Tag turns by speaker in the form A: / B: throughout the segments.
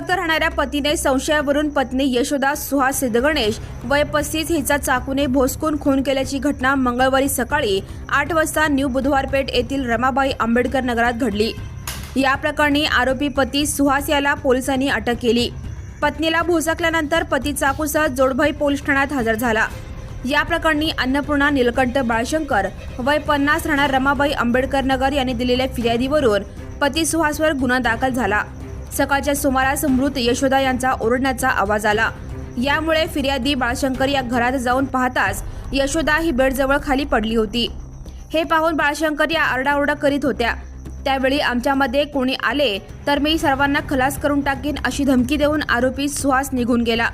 A: विभक्त राहणाऱ्या पतीने संशयावरून पत्नी यशोदा सुहास सिद्धगणेश वय पस्तीस हिचा चाकूने भोसकून खून केल्याची घटना मंगळवारी सकाळी आठ वाजता न्यू बुधवारपेठ येथील रमाबाई आंबेडकर नगरात घडली. या प्रकरणी आरोपी पती सुहास याला पोलिसांनी अटक केली. पत्नीला भोसकल्यानंतर पती चाकूसह जोडभाई पोलीस ठाण्यात हजर झाला. या प्रकरणी अन्नपूर्णा निलकंठ बाळशंकर वय पन्नास राहणार रमाबाई आंबेडकर नगर यांनी दिलेल्या फिर्यादीवरून पती सुहासवर गुन्हा दाखल झाला. सकाळच्या सुमारास मृत यशोदा यांचा ओरडण्याचा आवाज आला. यामुळे फिर्यादी बाळशंकर या घरात जाऊन पाहताच यशोदा ही बेडजवळ खाली पडली होती. हे पाहून बाळशंकर या आरडाओरडा करीत होत्या. त्यावेळी आमच्यामध्ये कोणी आले तर मी सर्वांना खलास करून टाकीन अशी धमकी देऊन आरोपी सुहास निघून गेला.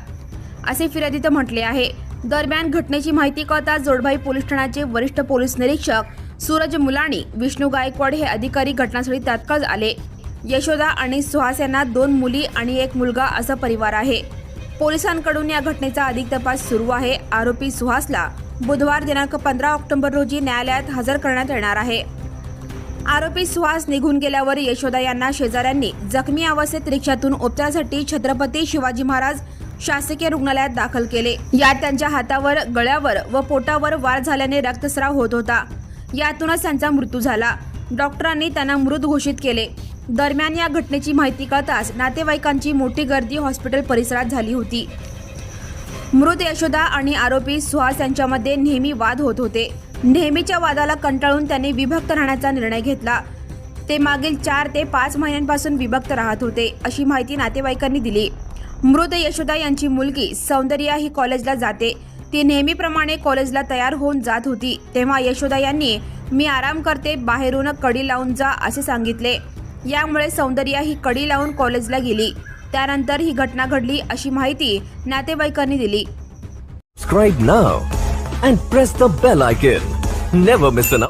A: असे फिर्यादीत म्हटले आहे. दरम्यान घटनेची माहिती कळताच जोडभाई पोलीस ठाण्याचे वरिष्ठ पोलीस निरीक्षक सूरज मुलाणी विष्णू गायकवाड हे अधिकारी घटनास्थळी तात्काळ आले. यशोदा आणि सुहास यांना दोन मुली आणि एक मुलगा असा परिवार आहे. पोलिसांकडून या घटनेचा अधिक तपास सुरू आहे. आरोपी सुहासला बुधवार दिनांक पंधरा ऑक्टोबर रोजी न्यायालयात हजर करण्यात येणार आहे. आरोपी सुहास निघून गेल्यावर यशोदा यांना शेजाऱ्यांनी जखमी अवस्थेत रिक्षातून उपचारासाठी छत्रपती शिवाजी महाराज शासकीय रुग्णालयात दाखल केले. यात त्यांच्या हातावर गळ्यावर व पोटावर वार झाल्याने रक्तस्राव होत होता. यातूनच त्यांचा मृत्यू झाला. डॉक्टरांनी त्यांना मृत घोषित केले. दरम्यान या घटनेची माहिती कळताच नातेवाईकांची मोठी गर्दी हॉस्पिटल परिसरात झाली होती. मृत यशोदा आणि आरोपी सुहास यांच्यामध्ये नेहमी वाद होत होते. नेहमीच्या वादाला कंटाळून त्यांनी विभक्त राहण्याचा निर्णय घेतला. ते मागील चार ते पाच महिन्यांपासून विभक्त राहत होते अशी माहिती नातेवाईकांनी दिली. मृत यशोदा यांची मुलगी सौंदर्या ही कॉलेजला जाते. ती नेहमीप्रमाणे कॉलेजला तयार होऊन जात होती तेव्हा यशोदा यांनी मी आराम करते बाहेरून कडी लावून जा असे सांगितले. यामुळे सौंदर्या ही कडी लावून कॉलेजला गेली. त्यानंतर ही घटना घडली अशी माहिती नातेवाईकांनी दिली.
B: Subscribe now and press the bell icon. Never